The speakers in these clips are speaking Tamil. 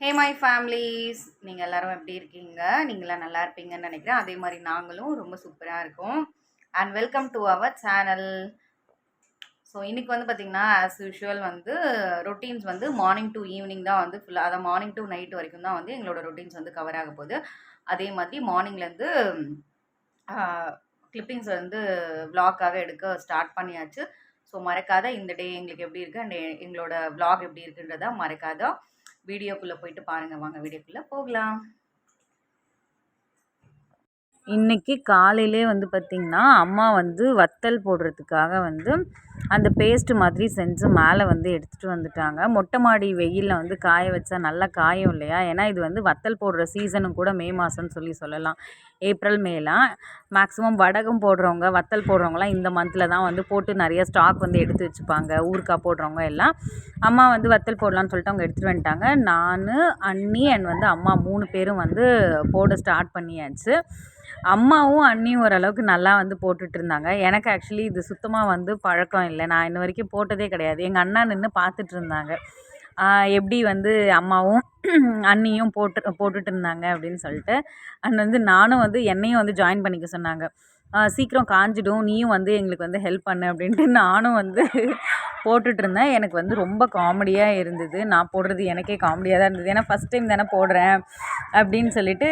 ஹே மை ஃபேமிலிஸ் நீங்கள் எல்லோரும் எப்படி இருக்கீங்க? நீங்களாம் நல்லா இருப்பீங்கன்னு நினைக்கிறேன். அதே மாதிரி நாங்களும் ரொம்ப சூப்பராக இருக்கோம். And welcome to our channel so இன்றைக்கி வந்து பார்த்திங்கன்னா ஆஸ் யூஷுவல் வந்து ரொட்டீன்ஸ் வந்து மார்னிங் டு ஈவினிங் தான் வந்து ஃபுல்லாக அதை மார்னிங் டு நைட் வரைக்கும் தான் வந்து எங்களோட ரொட்டீன்ஸ் வந்து கவர் ஆக போகுது. அதே மாதிரி மார்னிங்லேருந்து கிளிப்பிங்ஸ் வந்து விளாக்காக எடுக்க ஸ்டார்ட் பண்ணியாச்சு. ஸோ மறக்காத இந்த டே எங்களுக்கு எப்படி இருக்குது அண்ட் எங்களோட விளாக் எப்படி இருக்குன்றத மறக்காதான் வீடியோக்குள்ளே போயிட்டு பாருங்கள் வாங்க வீடியோக்குள்ளே போகலாம். இன்னைக்கு காலையிலே வந்து பார்த்திங்கன்னா அம்மா வந்து வத்தல் போடுறதுக்காக வந்து அந்த பேஸ்ட்டு மாதிரி செஞ்சு மேலே வந்து எடுத்துகிட்டு வந்துட்டாங்க. மொட்டை மாடி வெயிலில் வந்து காய வச்சா நல்லா காயும் இல்லையா? ஏன்னா இது வந்து வத்தல் போடுற சீசனும் கூட மே மாதம்னு சொல்லி சொல்லலாம். ஏப்ரல் மேலாம் மேக்ஸிமம் வடகம் போடுறவங்க வத்தல் போடுறவங்கலாம் இந்த மந்தில் தான் வந்து போட்டு நிறைய ஸ்டாக் வந்து எடுத்து வச்சுப்பாங்க. ஊறுகாய் போடுறவங்க எல்லாம். அம்மா வந்து வத்தல் போடலான்னு சொல்லிட்டு அவங்க எடுத்துகிட்டு வந்துட்டாங்க. நான் அண்ணி அண்ட் வந்து அம்மா மூணு பேரும் வந்து போட ஸ்டார்ட் பண்ணியாச்சு. அம்மாவும் அண்ணியும் ஓரளவுக்கு நல்லா வந்து போட்டுட்டு இருந்தாங்க எனக்கு ஆக்சுவலி இது சுத்தமாக வந்து பழக்கம் இல்லை. நான் இன்ன வரைக்கும் போட்டதே கிடையாது. எங்கள் அண்ணா நின்று பார்த்துட்டு இருந்தாங்க எப்படி வந்து அம்மாவும் அண்ணியும் போட்டு போட்டுட்டு இருந்தாங்க அப்படின்னு சொல்லிட்டு. அண்ட் வந்து நானும் வந்து என்னையும் வந்து ஜாயின் பண்ணிக்க சொன்னாங்க. சீக்கிரம் காஞ்சிடும். நீயும் வந்து எங்களுக்கு வந்து ஹெல்ப் பண்ணு அப்படின்ட்டு நானும் வந்து போட்டுட்டு இருந்தேன் எனக்கு வந்து ரொம்ப காமெடியாக இருந்தது. நான் போடுறது எனக்கே காமெடியாக தான் இருந்தது. ஏன்னா ஃபஸ்ட் டைம் தானே போடுறேன் அப்படின்னு சொல்லிட்டு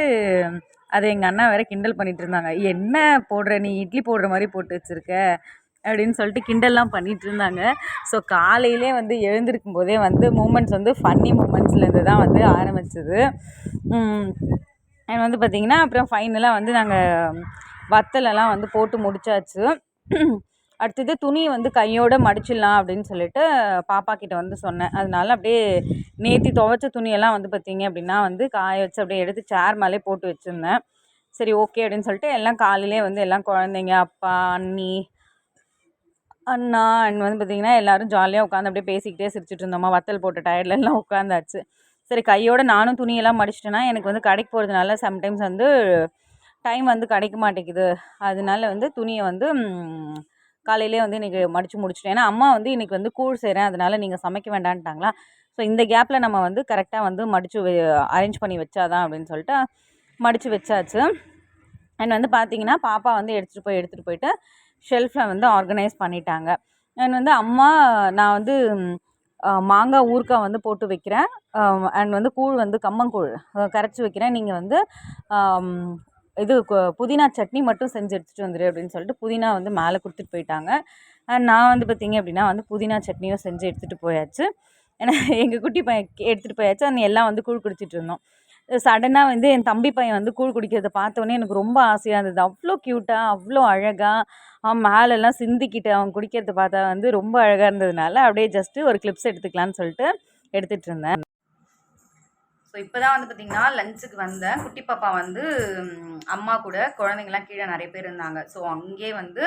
அதை எங்கள் அண்ணா வேற கிண்டல் பண்ணிட்டு இருந்தாங்க. என்ன போடுற? நீ இட்லி போடுற மாதிரி போட்டு வச்சுருக்க? அப்படின்னு சொல்லிட்டு கிண்டல்லாம் பண்ணிகிட்டு இருந்தாங்க. ஸோ காலையிலே வந்து எழுந்திருக்கும் போதே வந்து மூமெண்ட்ஸ் வந்து ஃபன்னி மூமெண்ட்ஸ்லேருந்து தான் வந்து ஆரம்பிச்சது. அண்ட் வந்து பார்த்திங்கன்னா அப்புறம் ஃபைனலாக வந்து நாங்கள் வத்தலெல்லாம் வந்து போட்டு முடிச்சாச்சு. அடுத்தது துணி வந்து கையோடு மடிச்சிடலாம் அப்படின்னு சொல்லிட்டு பாப்பா கிட்ட வந்து சொன்னேன். அதனால அப்படியே நேற்றி துவைச்ச துணியெல்லாம் வந்து பார்த்தீங்க அப்படின்னா வந்து காய வச்சு அப்படியே எடுத்து சேர் மேலே போட்டு வச்சுருந்தேன். சரி ஓகே அப்படின்னு சொல்லிட்டு எல்லாம் காலையிலே வந்து எல்லாம் குழந்தைங்க அப்பா அண்ணி அண்ணா அண்ட் வந்து பார்த்திங்கன்னா எல்லோரும் ஜாலியாக உட்காந்து அப்படியே பேசிக்கிட்டே சிரிச்சிட்டு இருந்தோமா. வத்தல் போட்ட டயர்ல எல்லாம் உட்காந்தாச்சு சரி கையோட நானும் துணியெல்லாம் மடிச்சிட்டேன்னா எனக்கு வந்து கடைக்கு போகிறதுனால சம்டைம்ஸ் வந்து டைம் வந்து கிடைக்க மாட்டேங்குது. அதனால வந்து துணியை வந்து காலையிலே வந்து இன்றைக்கி மடித்து முடிச்சிட்டேன் ஏன்னா அம்மா வந்து இன்றைக்கி வந்து கூழ் செய்கிறேன் அதனால் நீங்கள் சமைக்க வேண்டான்ட்டாங்களா? ஸோ இந்த கேப்பில் நம்ம வந்து கரெக்டாக வந்து மடித்து அரேஞ்ச் பண்ணி வச்சாதான் அப்படின்னு சொல்லிட்டு மடித்து வச்சாச்சு. அண்ட் வந்து பார்த்தீங்கன்னா பாப்பா வந்து எடுத்துகிட்டு போய் எடுத்துகிட்டு போயிட்டு ஷெல்ஃபில் வந்து ஆர்கனைஸ் பண்ணிட்டாங்க. அண்ட் வந்து அம்மா நான் வந்து மாங்காய் ஊறுக்காய் வந்து போட்டு வைக்கிறேன். அண்ட் வந்து கூழ் வந்து கம்மங்கூழ் கரைச்சி வைக்கிறேன். நீங்கள் வந்து இது கு- புதினா சட்னி மட்டும் செஞ்சு எடுத்துகிட்டு வந்துடு அப்படின்னு சொல்லிட்டு புதினா வந்து மேலே கொடுத்துட்டு போயிட்டாங்க. நான் வந்து பார்த்திங்க அப்படின்னா வந்து புதினா சட்னியும் செஞ்சு எடுத்துகிட்டு போயாச்சு. ஏன்னா எங்கள் குட்டி பையன் எடுத்துகிட்டு போயாச்சு. அந்த எல்லாம் வந்து கூழ் குடிச்சிட்டு இருந்தோம். சடனாக வந்து என் தம்பி பையன் வந்து கூழ் குடிக்கிறத பார்த்தோன்னே எனக்கு ரொம்ப ஆசையாக இருந்தது. அவ்வளோ க்யூட்டாக அவ்வளோ அழகாக அவன் மேலெல்லாம் சிந்திக்கிட்டு அவன் குடிக்கிறத பார்த்தா வந்து ரொம்ப அழகாக இருந்ததுனால அப்படியே ஜஸ்ட்டு ஒரு கிளிப்ஸ் எடுத்துக்கலான்னு சொல்லிட்டு எடுத்துகிட்டு இருந்தேன். ஸோ இப்போ தான் வந்து பார்த்திங்கன்னா லஞ்சுக்கு வந்தேன் குட்டி பாப்பா வந்து அம்மா கூட குழந்தைங்கலாம் கீழே நிறைய பேர் இருந்தாங்க. ஸோ அங்கேயே வந்து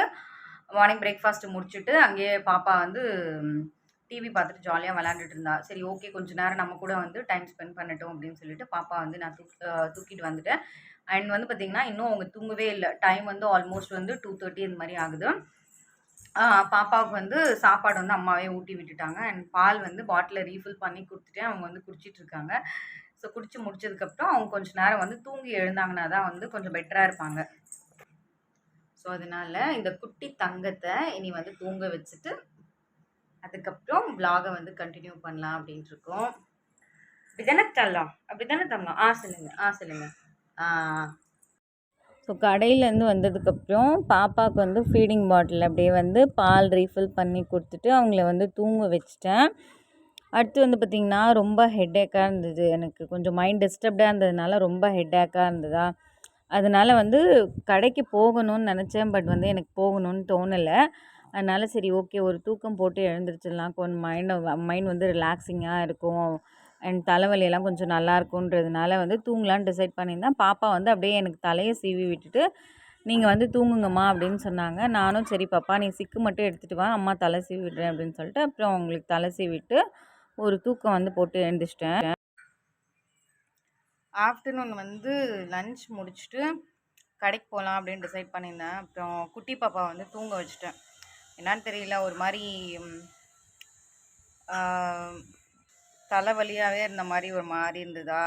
மார்னிங் பிரேக்ஃபாஸ்ட்டு முடிச்சுட்டு அங்கேயே பாப்பா வந்து டிவி பார்த்துட்டு ஜாலியாக விளாண்டுட்டு இருந்தா. சரி ஓகே கொஞ்சம் நேரம் நம்ம கூட வந்து டைம் ஸ்பெண்ட் பண்ணட்டும் அப்படின்னு சொல்லிட்டு பாப்பா வந்து நான் தூக்கி தூக்கிட்டு வந்துட்டேன். அண்ட் வந்து பார்த்திங்கன்னா இன்னும் அவங்க தூங்கவே இல்லை. டைம் வந்து ஆல்மோஸ்ட் வந்து டூ தேர்ட்டி இந்த மாதிரி ஆகுது. பாப்பாவுக்கு வந்து சாப்பாடு வந்து அம்மாவே ஊட்டி விட்டுட்டாங்க. அண்ட் பால் வந்து பாட்டிலில் ரீஃபில் பண்ணி கொடுத்துட்டேன். அவங்க வந்து குடிச்சிட்டு இருக்காங்க. ஸோ குடிச்சு முடிச்சதுக்கப்புறம் அவங்க கொஞ்சம் நேரம் வந்து தூங்கி எழுந்தாங்கன்னா தான் வந்து கொஞ்சம் பெட்டராக இருப்பாங்க. ஸோ அதனால இந்த குட்டி தங்கத்தை இனி வந்து தூங்க வச்சுட்டு அதுக்கப்புறம் விலாகை வந்து கண்டினியூ பண்ணலாம் அப்படின்ட்டு இருக்கோம். அப்படிதானே தரலாம்? அப்படிதானே தரலாம்? ஆ சொல்லுங்க. ஆ சொல்லுங்க. ஆ. ஸோ கடையிலேருந்து வந்ததுக்கப்புறம் பாப்பாவுக்கு வந்து ஃபீடிங் பாட்டில் அப்படியே வந்து பால் ரீஃபில் பண்ணி கொடுத்துட்டு அவங்கள வந்து தூங்க வச்சிட்டேன். அடுத்து வந்து பார்த்திங்கன்னா ரொம்ப ஹெட்டேக்காக இருந்தது. எனக்கு கொஞ்சம் மைண்ட் டிஸ்டர்ப்டாக இருந்ததுனால ரொம்ப ஹெட்டேக்காக இருந்ததா? அதனால் வந்து கடைக்கு போகணும்னு நினச்சேன். பட் வந்து எனக்கு போகணும்னு தோணலை. அதனால் சரி ஓகே ஒரு தூக்கம் போட்டு எழுந்திரிச்சிடலாம். கொஞ்சம் மைண்டை மைண்ட் வந்து ரிலாக்ஸிங்காக இருக்கும். அண்ட் தலைவலியெல்லாம் கொஞ்சம் நல்லா இருக்குன்றதுனால வந்து தூங்கலான்னு டிசைட் பண்ணியிருந்தேன். பாப்பா வந்து அப்படியே எனக்கு தலையை சீவி விட்டுட்டு நீங்கள் வந்து தூங்குங்கம்மா அப்படின்னு சொன்னாங்க. நானும் சரி பாப்பா நீ சிக்கு மட்டும் எடுத்துகிட்டு வா. அம்மா தலை சீவி விடுறேன் அப்படின்னு சொல்லிட்டு அப்புறம் அவங்களுக்கு தலை சீவிட்டு ஒரு தூக்கம் வந்து போட்டு எழுந்திரிச்சிட்டேன். ஆஃப்டர்நூன் வந்து லஞ்ச் முடிச்சுட்டு கடைக்கு போகலாம் அப்படின்னு டிசைட் பண்ணியிருந்தேன். அப்புறம் குட்டி பாப்பா வந்து தூங்க வச்சுட்டேன். என்னன்னு தெரியல ஒரு மாதிரி தலைவலியாகவே இருந்த மாதிரி ஒரு மாதிரி இருந்ததா?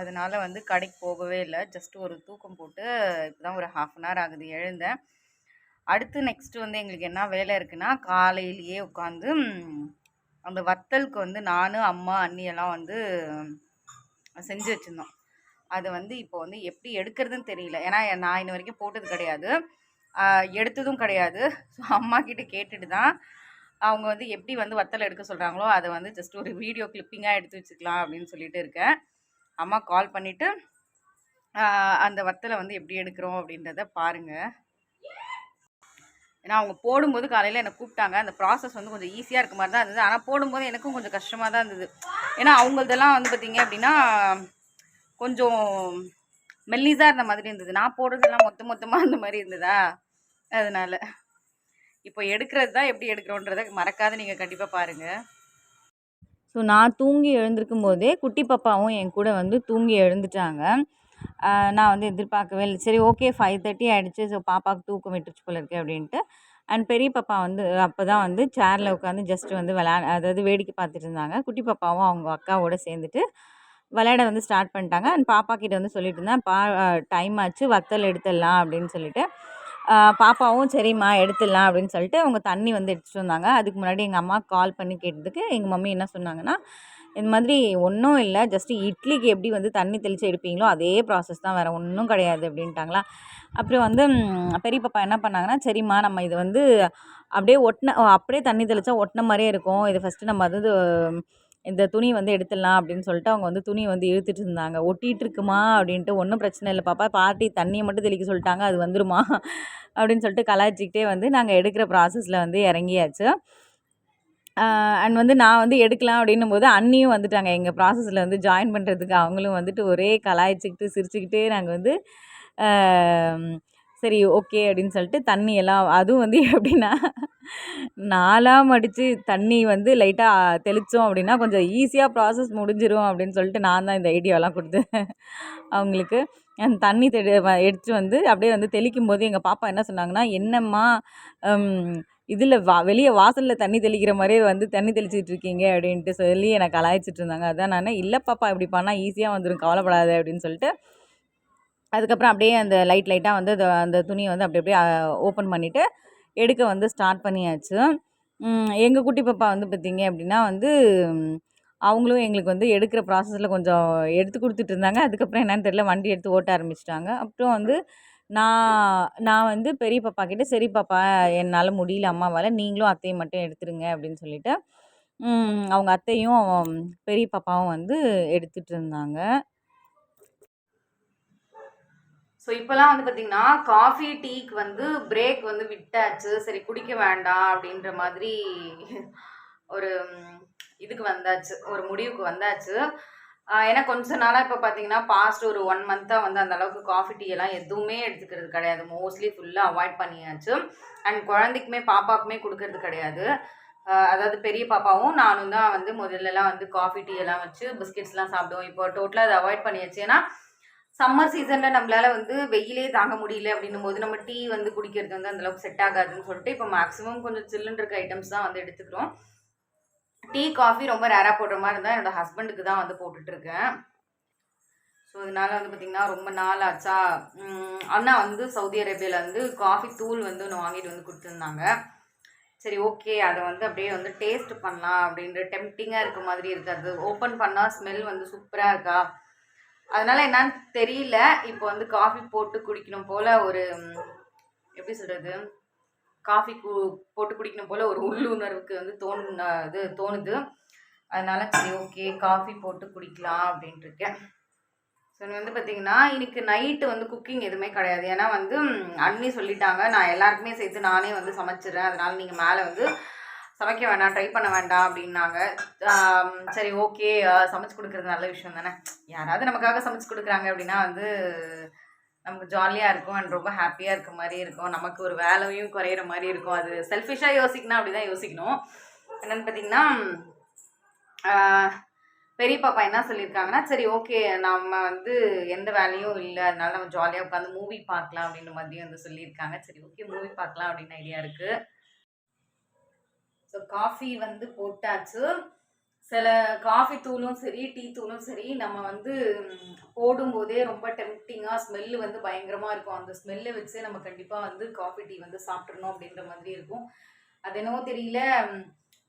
அதனால வந்து கடைக்கு போகவே இல்லை. ஜஸ்ட் ஒரு தூக்கம் போட்டு இப்போ தான் ஒரு ஹாஃப் அன் ஹவர் ஆகுது எழுந்தேன். அடுத்து நெக்ஸ்ட் வந்து எங்களுக்கு என்ன வேலை இருக்குன்னா காலையிலேயே உட்காந்து அந்த வத்தலுக்கு வந்து நான் அம்மா அண்ணியெல்லாம் வந்து செஞ்சு வச்சுருந்தோம். அது வந்து இப்போ வந்து எப்படி எடுக்கிறதுன்னு தெரியல. ஏன்னா நான் இன்ன வரைக்கும் போட்டது கிடையாது. எடுத்ததும் கிடையாது. ஸோ அம்மா கிட்ட கேட்டுட்டு தான் அவங்க வந்து எப்படி வந்து வத்தல் எடுக்க சொல்கிறாங்களோ அதை வந்து ஜஸ்ட் ஒரு வீடியோ கிளிப்பிங்காக எடுத்து வச்சுக்கலாம் அப்படின்னு சொல்லிட்டு இருக்கேன். அம்மா கால் பண்ணிவிட்டு அந்த வத்தலை வந்து எப்படி எடுக்கிறோம் அப்படின்றத பாருங்கள் ஏன்னா அவங்க போடும்போது காலையில் என்னை கூப்பிட்டாங்க. அந்த ப்ராசஸ் வந்து கொஞ்சம் ஈஸியாக இருக்க மாதிரி தான் இருந்தது. ஆனால் போடும்போது எனக்கும் கொஞ்சம் கஷ்டமாக தான் இருந்தது. ஏன்னா அவங்களதெல்லாம் வந்து பார்த்திங்க அப்படின்னா கொஞ்சம் மெல்லிஸாக இருந்த மாதிரி இருந்தது. நான் போடுறதெல்லாம் மொத்த மொத்தமாக அந்த மாதிரி இருந்ததா? அதனால். இப்போ எடுக்கிறது தான் எப்படி எடுக்கிறோன்றதை மறக்காத நீங்கள் கண்டிப்பாக பாருங்கள் ஸோ நான் தூங்கி எழுந்திருக்கும் போதே குட்டி பாப்பாவும் என் கூட வந்து தூங்கி எழுந்துட்டாங்க. நான் வந்து எதிர்பார்க்கவே இல்லை. சரி ஓகே ஃபைவ் தேர்ட்டி ஆகிடுச்சு ஸோ பாப்பாவுக்கு தூக்கம் விட்டுருச்சு போல இருக்கு அப்படின்ட்டு. அண்ட் பெரிய பாப்பா வந்து அப்போ தான் வந்து சேரில் உட்காந்து ஜஸ்ட் வந்து விளையா அதாவது வேடிக்கை பார்த்துட்டு இருந்தாங்க. குட்டி பாப்பாவும் அவங்க அக்காவோட சேர்ந்துட்டு விளையாட வந்து ஸ்டார்ட் பண்ணிட்டாங்க. அண்ட் பாப்பா கிட்ட வந்து சொல்லிட்டு இருந்தேன் பா டைம் ஆச்சு. வத்தல் எடுத்துடலாம் அப்படின்னு சொல்லிட்டு. பாப்பாவும் சரிம்மா எடுத்துடலாம் அப்படின்னு சொல்லிட்டு அவங்க தண்ணி வந்து எடுத்துகிட்டு வந்தாங்க. அதுக்கு முன்னாடி எங்கள் அம்மா கால் பண்ணி கேட்டதுக்கு எங்கள் மம்மி என்ன சொன்னாங்கன்னா இந்த மாதிரி ஒன்றும் இல்லை. ஜஸ்ட்டு இட்லிக்கு எப்படி வந்து தண்ணி தெளித்து எடுப்பீங்களோ அதே ப்ராசஸ் தான். வேறு ஒன்றும் கிடையாது அப்படின்ட்டாங்களா அப்புறம் வந்து பெரிய பாப்பா என்ன பண்ணாங்கன்னா சரிம்மா நம்ம இது வந்து அப்படியே ஒட்டின அப்படியே தண்ணி தெளித்தா ஒட்டின மாதிரியே இருக்கும். இது ஃபஸ்ட்டு நம்ம அது இந்த துணி வந்து எடுத்துடலாம் அப்படின்னு சொல்லிட்டு அவங்க வந்து துணி வந்து இழுத்துட்டு இருந்தாங்க. ஒட்டிகிட்டு இருக்குமா? அப்படின்ட்டு ஒன்றும் பிரச்சனை இல்லை பாப்பா. பாட்டி தண்ணியை மட்டும் தெளிக்க சொல்லிட்டாங்க. அது வந்துருமா? அப்படின்னு சொல்லிட்டு கலாய்ச்சிக்கிட்டே வந்து நாங்கள் எடுக்கிற ப்ராசஸில் வந்து இறங்கியாச்சு. அண்ட் வந்து நான் வந்து எடுக்கலாம் அப்படின்னும் போது அண்ணியும் வந்துட்டாங்க. எங்கள் ப்ராசஸில் வந்து ஜாயின் பண்ணுறதுக்கு அவங்களும் வந்துட்டு ஒரே கலாய்ச்சிக்கிட்டு சிரிச்சுக்கிட்டே நாங்கள் வந்து சரி ஓகே அப்படின்னு சொல்லிட்டு தண்ணி எல்லாம் அதுவும் வந்து எப்படின்னா நாலாம் அடித்து தண்ணி வந்து லைட்டாக தெளித்தோம் அப்படின்னா கொஞ்சம் ஈஸியாக ப்ராசஸ் முடிஞ்சிரும் அப்படின்னு சொல்லிட்டு நான் தான் இந்த ஐடியாலாம் கொடுத்தேன். அவங்களுக்கு அந்த தண்ணி தெ எடுத்து வந்து அப்படியே வந்து தெளிக்கும் போது எங்கள் பாப்பா என்ன சொன்னாங்கன்னா என்னம்மா இதில் வா வெளியே வாசலில் தண்ணி தெளிக்கிற மாதிரியே வந்து தண்ணி தெளிச்சிட்டு இருக்கீங்க அப்படின்ட்டு சொல்லி எனக்கு கலாய்ச்சிட்டு இருந்தாங்க அதான் நான் இல்லை பாப்பா இப்படி பண்ணால் ஈஸியாக வந்துடும் கவலைப்படாத அப்படின்னு சொல்லிட்டு அதுக்கப்புறம் அப்படியே அந்த லைட் லைட்டாக வந்து அந்த அந்த துணியை வந்து அப்படி அப்படியே ஓப்பன் பண்ணிவிட்டு எடுக்க வந்து ஸ்டார்ட் பண்ணியாச்சு. எங்கள் குட்டி பாப்பா வந்து பார்த்திங்க அப்படின்னா வந்து அவங்களும் எங்களுக்கு வந்து எடுக்கிற ப்ராசஸில் கொஞ்சம் எடுத்து கொடுத்துட்டு இருந்தாங்க அதுக்கப்புறம் என்னன்னு தெரியல வண்டி எடுத்து ஓட்ட ஆரம்பிச்சிட்டாங்க. அப்புறம் வந்து நான் நான் வந்து பெரிய பாப்பா கிட்ட சரி பாப்பா என்னால் முடியல அம்மாவால் நீங்களும் அத்தையை மட்டும் எடுத்துருங்க அப்படின்னு சொல்லிட்டு அவங்க அத்தையும் பெரிய பாப்பாவும் வந்து எடுத்துட்டு இருந்தாங்க. ஸோ இப்போலாம் வந்து பார்த்தீங்கன்னா காஃபி டீக்கு வந்து பிரேக் வந்து விட்டாச்சு. சரி குடிக்க வேண்டாம் அப்படின்ற மாதிரி ஒரு இதுக்கு வந்தாச்சு ஒரு முடிவுக்கு வந்தாச்சு. ஏன்னா கொஞ்ச நாளாக இப்போ பார்த்தீங்கன்னா பாஸ்ட் ஒரு ஒன் மந்த்தாக வந்து அந்த அளவுக்கு காஃபி டீ எல்லாம் எதுவுமே எடுத்துக்கிறது கிடையாது. மோஸ்ட்லி ஃபுல்லாக அவாய்ட் பண்ணியாச்சு. அண்ட் குழந்தைக்குமே பாப்பாக்குமே கொடுக்கறது கிடையாது. அதாவது பெரிய பாப்பாவும் நானும் தான் வந்து முதல்லலாம் வந்து காஃபி டீ எல்லாம் வச்சு பிஸ்கெட்ஸ்லாம் சாப்பிடுவோம். இப்போ டோட்டலாக அதை அவாய்ட் பண்ணியாச்சு. ஏன்னா சம்மர் சீசனில் நம்மளால வந்து வெயிலே தாங்க முடியல அப்படின்னும் போது நம்ம டீ வந்து குடிக்கிறது வந்து அந்தளவுக்கு செட் ஆகாதுன்னு சொல்லிட்டு இப்போ மேக்ஸிமம் கொஞ்சம் சில்லுன்னு இருக்க ஐட்டம்ஸ் தான் வந்து எடுத்துக்கிறோம். டீ காஃபி ரொம்ப ரேராக போடுற மாதிரி இருந்தால் என்னோட ஹஸ்பண்டுக்கு தான் வந்து போட்டுட்ருக்கேன். ஸோ இதனால வந்து பார்த்திங்கன்னா ரொம்ப நாள் ஆச்சா? அண்ணா வந்து சவுதி அரேபியாவில் வந்து காஃபி தூள் வந்து ஒன்று வாங்கிட்டு வந்து கொடுத்துருந்தாங்க. சரி ஓகே அதை வந்து அப்படியே வந்து டேஸ்ட் பண்ணலாம் அப்படின்ற டெம்டிங்காக இருக்க மாதிரி இருக்காது ஓப்பன் பண்ணால் ஸ்மெல் வந்து சூப்பராக இருக்கா? அதனால் என்னன்னு தெரியல. இப்போ வந்து காஃபி போட்டு குடிக்கணும் போல் ஒரு எப்படி சொல்கிறது காஃபி கு போட்டு குடிக்கணும் போல ஒரு உள்ளுணர்வுக்கு வந்து தோணு இது தோணுது. அதனால சரி ஓகே காஃபி போட்டு குடிக்கலாம் அப்படின்ட்டு இருக்கேன். ஸோ வந்து பார்த்தீங்கன்னா இன்னைக்கு நைட்டு வந்து குக்கிங் எதுவுமே கிடையாது. ஏன்னா வந்து அண்ணி சொல்லிட்டாங்க நான் எல்லாருக்குமே சேர்த்து நானே வந்து சமைச்சிடுறேன். அதனால நீங்கள் மேலே வந்து சமைக்க வேண்டாம் ட்ரை பண்ண வேண்டாம் அப்படின்னாங்க. சரி ஓகே சமைச்சு கொடுக்குறது நல்ல விஷயம் தானே? யாராவது நமக்காக சமைச்சு கொடுக்குறாங்க அப்படின்னா வந்து நமக்கு ஜாலியாக இருக்கும் அண்ட் ரொம்ப ஹாப்பியாக இருக்க மாதிரி இருக்கும். நமக்கு ஒரு வேலையும் குறையிற மாதிரி இருக்கும். அது செல்ஃபிஷாக யோசிக்கணும் அப்படி தான் யோசிக்கணும். என்னென்னு பார்த்தீங்கன்னா பெரிய பாப்பா என்ன சொல்லியிருக்காங்கன்னா சரி ஓகே நம்ம வந்து எந்த வேலையும் இல்லை அதனால நம்ம ஜாலியாக உட்காந்து மூவி பார்க்கலாம் அப்படின்ற மாதிரியும் வந்து சொல்லியிருக்காங்க. சரி ஓகே மூவி பார்க்கலாம் அப்படின்னு ஐடியா இருக்குது ஸோ காஃபி வந்து போட்டாச்சு. சில காஃபி தூளும் சரி டீ தூளும் சரி நம்ம வந்து போடும்போதே ரொம்ப டெம்ப்டிங்காக ஸ்மெல்லு வந்து பயங்கரமாக இருக்கும். அந்த ஸ்மெல்லை வச்சு நம்ம கண்டிப்பாக வந்து காஃபி டீ வந்து சாப்பிட்றணும் அப்படின்ற மாதிரி இருக்கும். அது என்னவோ தெரியல.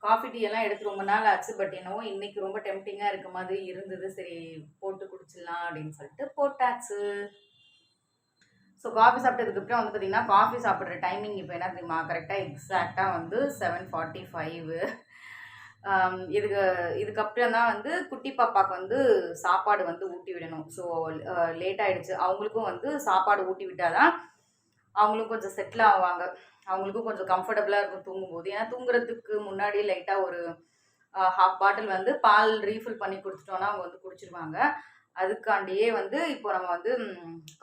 காஃபி டீ எல்லாம் எடுத்து ரொம்ப நாள் ஆச்சு. பட் என்னவோ இன்னைக்கு ரொம்ப டெம்ப்டிங்காக இருக்க மாதிரி இருந்தது. சரி போட்டு குடிச்சிடலாம் அப்படின்னு சொல்லிட்டு போட்டாச்சு. ஸோ காஃபி சாப்பிட்டதுக்கப்புறம் வந்து பார்த்தீங்கன்னா காஃபி சாப்பிட்ற டைமிங் இப்போ என்ன தெரியுமா? கரெக்டாக எக்ஸாக்டாக வந்து செவன் ஃபார்ட்டி ஃபைவ் இதுக்கு இதுக்கப்புறம் தான் வந்து குட்டி பாப்பாவுக்கு வந்து சாப்பாடு வந்து ஊட்டி விடணும். ஸோ லேட் ஆகிடுச்சு அவங்களுக்கும் வந்து சாப்பாடு ஊட்டி விட்டாதான் அவங்களும் கொஞ்சம் செட்டில் ஆவாங்க. அவங்களுக்கும் கொஞ்சம் கம்ஃபர்டபுளாக இருக்கும் தூங்கும்போது. ஏன்னா தூங்குறதுக்கு முன்னாடி லைட்டாக ஒரு ஹாஃப் பாட்டில் வந்து பால் ரீஃபில் பண்ணி கொடுத்துட்டோன்னா அவங்க வந்து குடிச்சிருவாங்க. அதுக்காண்டியே வந்து இப்போ நம்ம வந்து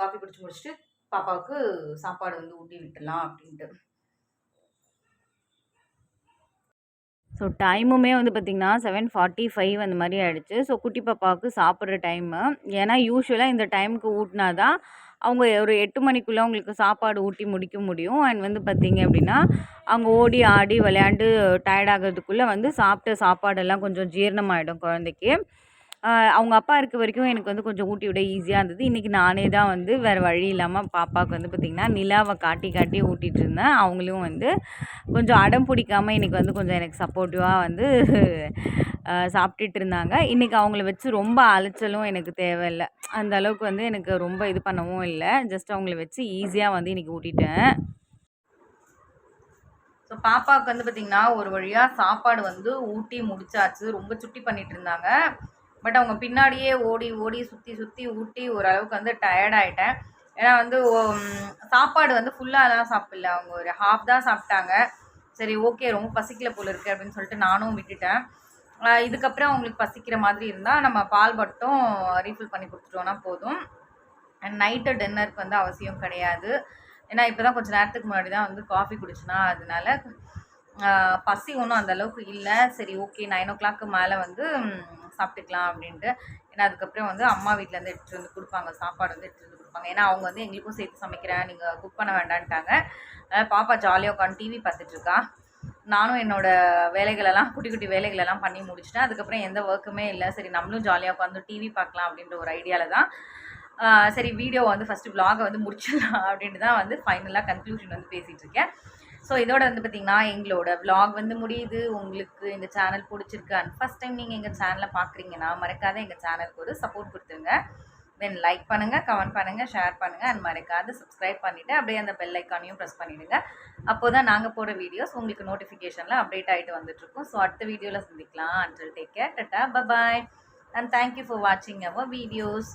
காஃபி குடிச்சு முடிச்சுட்டு பாப்பாவுக்கு சாப்பாடு வந்து ஊட்டி விட்டுலாம் அப்படின்ட்டு. ஸோ டைமுமே வந்து பார்த்திங்கன்னா செவன் ஃபார்ட்டி ஃபைவ் அந்த மாதிரி ஆகிடுச்சு ஸோ குட்டி பாப்பாவுக்கு சாப்பிட்ற டைமு ஏன்னா யூஸ்வலாக இந்த டைமுக்கு ஊட்டினா தான் அவங்க ஒரு எட்டு மணிக்குள்ளே அவங்களுக்கு சாப்பாடு ஊட்டி முடிக்க முடியும். அண்ட் வந்து பார்த்திங்க அப்படின்னா அவங்க ஓடி ஆடி விளையாண்டு டயர்டாகிறதுக்குள்ளே வந்து சாப்பிட்ட சாப்பாடெல்லாம் கொஞ்சம் ஜீரணமாயிடும் குழந்தைக்கு. அவங்க அப்பா இருக்க வரைக்கும் எனக்கு வந்து கொஞ்சம் ஊட்டி விட ஈஸியாக இருந்தது. இன்றைக்கி நானே தான் வந்து வேறு வழி இல்லாமல் பாப்பாவுக்கு வந்து பார்த்திங்கன்னா நிலாவை காட்டி காட்டி ஊட்டிகிட்டு இருந்தேன். அவங்களும் வந்து கொஞ்சம் அடம் பிடிக்காமல் இன்றைக்கி வந்து கொஞ்சம் எனக்கு சப்போர்ட்டிவாக வந்து சாப்பிட்டுட்டு இருந்தாங்க. இன்றைக்கி அவங்கள வச்சு ரொம்ப அலைச்சலும் எனக்கு தேவையில்லை. அந்த அளவுக்கு வந்து எனக்கு ரொம்ப இது பண்ணவும் இல்லை. ஜஸ்ட் அவங்கள வச்சு ஈஸியாக வந்து இன்றைக்கி ஊட்டிட்டேன். ஸோ பாப்பாவுக்கு வந்து பார்த்திங்கன்னா ஒரு வழியாக சாப்பாடு வந்து ஊட்டி முடிச்சாச்சு. ரொம்ப சுட்டி பண்ணிகிட்டு இருந்தாங்க. பட் அவங்க பின்னாடியே ஓடி ஓடி சுற்றி சுற்றி ஊட்டி ஓரளவுக்கு வந்து டயர்ட் ஆகிட்டேன் ஏன்னா வந்து சாப்பாடு வந்து ஃபுல்லாலாம் சாப்பிடல. அவங்க ஒரு ஹாஃப் தான் சாப்பிட்டாங்க. சரி ஓகே ரொம்ப பசிக்கல போல இருக்குது அப்படின்னு சொல்லிட்டு நானும் விட்டுட்டேன். இதுக்கப்புறம் அவங்களுக்கு பசிக்கிற மாதிரி இருந்தால் நம்ம பால் மட்டும் ரீஃபில் பண்ணி கொடுத்துட்டோன்னா போதும். அண்ட் நைட்டு டின்னருக்கு வந்து அவசியம் கிடையாது. ஏன்னா இப்போ தான் கொஞ்சம் நேரத்துக்கு முன்னாடி தான் வந்து காஃபி குடிச்சுனா அதனால பசி ஒன்றும் அந்தளவுக்கு இல்லை. சரி ஓகே நைன் ஓ கிளாக்கு மேலே வந்து சாப்பிட்டுக்கலாம் அப்படின்ட்டு. ஏன்னா அதுக்கப்புறம் வந்து அம்மா வீட்டிலேருந்து எடுத்துகிட்டு வந்து கொடுப்பாங்க. சாப்பாடு வந்து எடுத்துகிட்டு வந்து கொடுப்பாங்க. ஏன்னா அவங்க வந்து எங்களுக்கும் சேர்த்து சமைக்கிறேன். நீங்கள் குக் பண்ண வேண்டான்ட்டாங்க. அதனால் பாப்பா ஜாலியாக உட்காந்து டிவி பார்த்துட்ருக்கா நானும் என்னோட வேலைகளெல்லாம் குட்டி குட்டி வேலைகளெல்லாம் பண்ணி முடிச்சிட்டேன். அதுக்கப்புறம் எந்த ஒர்க்குமே இல்லை. சரி நம்மளும் ஜாலியாக உட்காந்து டிவி பார்க்கலாம் அப்படின்ற ஒரு ஐடியாவில் தான் சரி வீடியோ வந்து ஃபஸ்ட்டு விலாகை வந்து முடிச்சிடலாம் அப்படின்ட்டு தான் வந்து ஃபைனலாக கன்க்ளூஷன் வந்து பேசிகிட்டு இருக்கேன். ஸோ இதோட வந்து பார்த்திங்கன்னா எங்களோட விலாக் வந்து முடியுது. உங்களுக்கு எங்கள் சேனல் பிடிச்சிருக்கு. அண்ட் ஃபஸ்ட் டைம் நீங்கள் எங்கள் சேனலை பார்க்குறீங்கன்னா மறக்காத எங்கள் சேனலுக்கு ஒரு சப்போர்ட் கொடுத்துருங்க. தென் லைக் பண்ணுங்கள் கமெண்ட் பண்ணுங்கள் ஷேர் பண்ணுங்கள் அண்ட் மறக்காத சப்ஸ்கிரைப் பண்ணிவிட்டு அப்படியே அந்த பெல் ஐக்கானையும் ப்ரெஸ் பண்ணிவிடுங்க அப்போ தான் நாங்கள் போகிற வீடியோஸ் உங்களுக்கு நோட்டிஃபிகேஷனில் அப்டேட் ஆகிட்டு வந்துட்டுருக்கோம். ஸோ அடுத்த வீடியோவில் சந்திக்கலாம். Until take care tata bye bye and thank you for வாட்சிங் அவர் வீடியோஸ்